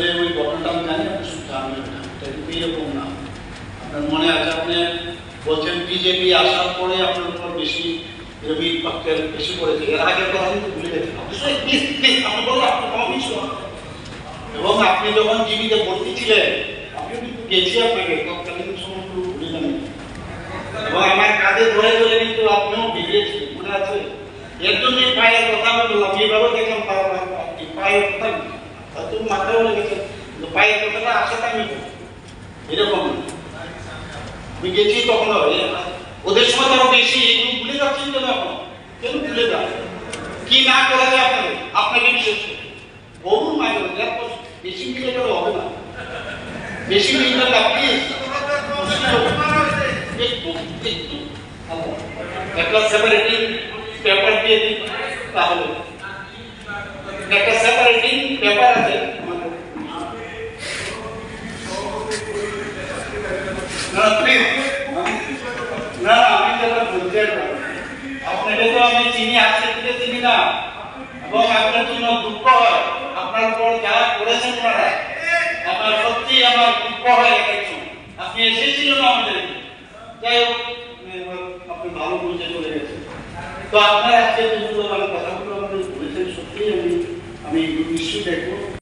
আসলে ওই ঘটনাটা আমি জানি আপনি শুনতে আমি এটা কিন্তু এরকম না আপনার মনে আছে, আপনি বলছেন বিজেপি আসার পরে আপনার উপর বেশি পক্ষের বেশি করেছে এর আগের কথা কিন্তু ভুলে গেছেন। আপনি আপনি এবং আপনি যখন জীবিতে ভর্তি ছিলেন কিন্তু গেছি আপনাকে, তৎকালীন সমস্ত ভুলে জানি এবং আমার কাঁধে ধরে ধরে কিন্তু আপনিও বেরিয়েছিলেন মনে আছে? এর জন্য পায়ের কথা আমি বললাম এইভাবে দেখলাম পায়ের কথা হয়তো মাথায় বলে গেছে পায়ের কথাটা আসাটা আমি বলব। এরকম। আমি গেছি তখন ওদের সময় আরও বেশি এগুলো ভুলে যাচ্ছেন কেন এখন কেন ভুলে যান? কি না করা যায় আপনাদের আপনাকে বিশেষ করে বহু এরপর বেশি মিলে গেলে হবে না। বেশি মিলে না প্লিজ একটু একটু। একটা সেপারেটিং পেপার দিয়ে দিন, তাহলে। একটা সেপারেটিং পেপার আছে। না প্লিজ না আমি আপনাকে তো আমি চিনি আজকে চিনি না। এবং আপনার জন্য দুঃখ হয়। আপনার উপর যারা করেছেন ওনারা, আপনার সত্যি আমার দুঃখ হয় একটু আপনি এসেছিলেন আমাদের। যাই হোক, আপনি ভালো বুঝে চলে গেছেন। তো আপনার আজকে যেগুলো আমি আমি নিশ্চয়ই দেখব।